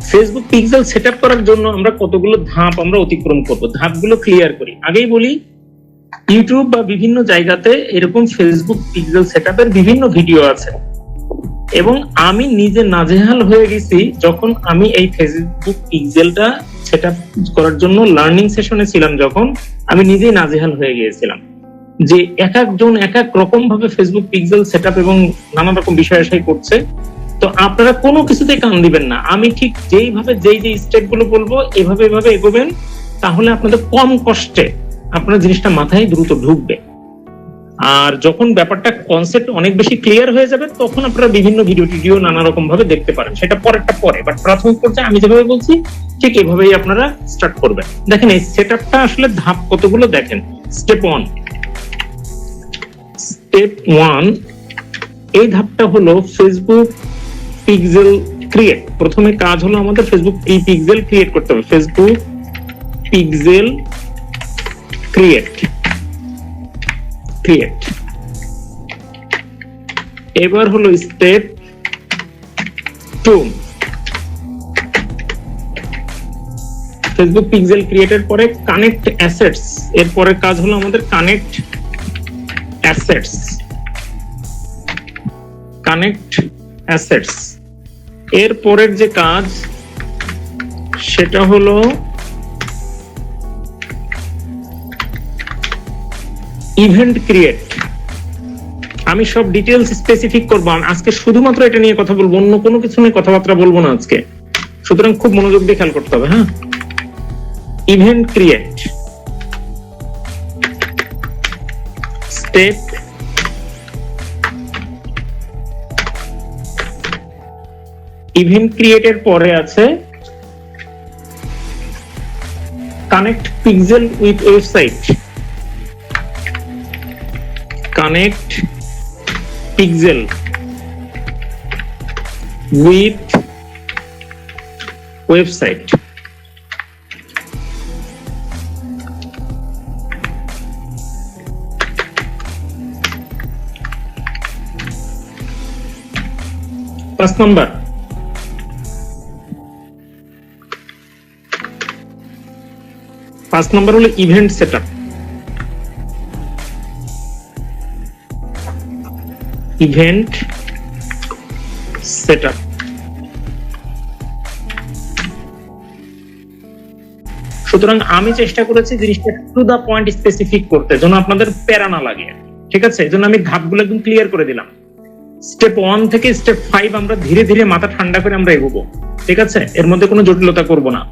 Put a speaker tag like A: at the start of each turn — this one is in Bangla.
A: ফেসবুক পিক্সেল সেট করার জন্য আমরা কতগুলো ধাপ আমরা অতিক্রম করব? ধাপগুলো ক্লিয়ার করি। আগেই বলি ইউটিউব বা বিভিন্ন জায়গাতে এরকম ফেসবুক পিক্সেল সেট বিভিন্ন ভিডিও আছে। এবং আমি নিজে নাজেহাল হয়ে গেছি যখন আমি এই ফেসবুক পিক্সেলটা সেট করার জন্য লার্নিং সেশনে ছিলাম যখন, আমি নিজেই নাজেহাল হয়ে গিয়েছিলাম। যে এক একজন এক এক রকম ভাবে ফেসবুক পিক্সেল সেট এবং নানা রকম বিষয় আশাই করছে। তো আপনারা কোনো কিছুতে কান দিবেন না। আমি ঠিক যেইভাবে যেই যে স্টেপগুলো বলব, এভাবে এভাবে এগোবেন, তাহলে আপনাদের কম কষ্টে আপনার জিনিসটা মাথায় দ্রুত ঢুকবে। আর যখন ব্যাপারটা কনসেপ্ট অনেক বেশি ক্লিয়ার হয়ে যাবে, তখন আপনারা বিভিন্ন ভিডিও টিডিও নানা রকম ভাবে দেখতে পারেন। সেটা পরেরটা পরে বাট প্রাথমিক পর্যায়ে আমি যেভাবে বলছি, ঠিক এভাবেই আপনারা স্টার্ট করবেন। দেখেন, এই সেট আসলে ধাপ কতগুলো দেখেন? স্টেপ ওয়ান স্টেপ ওয়ান এই ধাপটা হলো ফেসবুক পিক্সেল ক্রিয়েট প্রথমে কাজ হলো আমাদের ফেসবুক প্রি পিক্সেল ক্রিয়েট করতে হবে। ফেসবুক পিক্সেল ক্রিয়েট ক্রিয়েট এবার হলো স্টেপ টু ফেসবুক পিক্সেল ক্রিয়েটের পরে কানেক্ট অ্যাসেটস এর পরের কাজ হলো আমাদের কানেক্ট অ্যাসেটস কানেক্ট অ্যাসেটস এর পরের যে কাজ, সেটা হলো ইভেন্ট ক্রিয়েট আমি সব ডিটেলস স্পেসিফিক করব আজকে শুধুমাত্র এটা নিয়ে কথা বলব, অন্য কোনো কিছু নিয়ে কথাবার্তা বলব না আজকে। সুতরাং খুব মনোযোগ দিয়ে খেয়াল করতে হবে হ্যাঁ? ইভেন্ট ক্রিয়েট স্টেপ ইভেন্ট ক্রিয়েটের পরে আছে connect pixel with website connect pixel with website পাঁচ নম্বর পাঁচ নম্বর হলো ইভেন্ট সেট ইভেন্ট সেট সুতরাং আমি চেষ্টা করেছি জিনিসটা টু দা পয়েন্ট স্পেসিফিক করতে, যেন আপনাদের প্যারা না লাগে। ঠিক আছে? এই জন্য আমি ধাপগুলো একদম ক্লিয়ার করে দিলাম। স্টেপ ওয়ান থেকে স্টেপ ফাইভ আমরা ধীরে ধীরে মাথা ঠান্ডা করে আমরা এগোবো। ঠিক আছে? এর মধ্যে কোনো জটিলতা করব না।